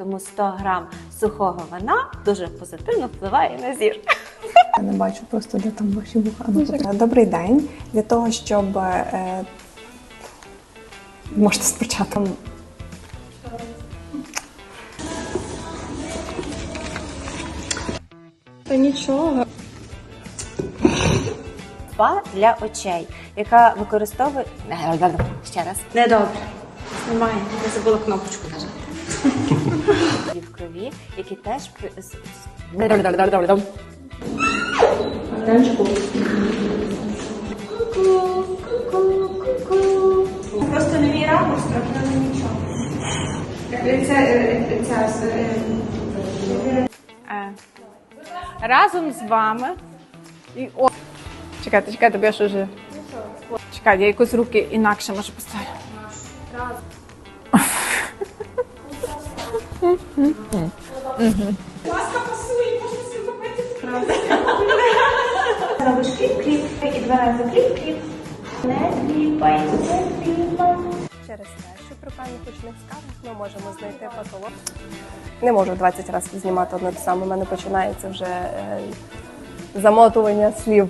Тому 100 грам сухого вина дуже позитивно впливає на зір. Я не бачу просто, де там ваші вуха. Ну, тобто, Добрий день. Для того, щоб е, можете спочатку. Та нічого. Спа для очей, яка використовує ще раз Недобре. Немає. Я забула кнопочку. В крові, які теж. Просто мій ракурс, трохи нічого. Це, е, ця, е, Е, Разом з вами. І, о, чекайте, чекайте, бо я ж уже. Чекайте, я якось руки інакше можу поставити. Робиш кліп-кліп і два рази кліп-кліп. Не кліпай, не кліпай. Через те, що при певних очних скаргах ми можемо знайти патолог. Не можу 20 разів знімати одне те саме. У мене починається вже е, замотування слів.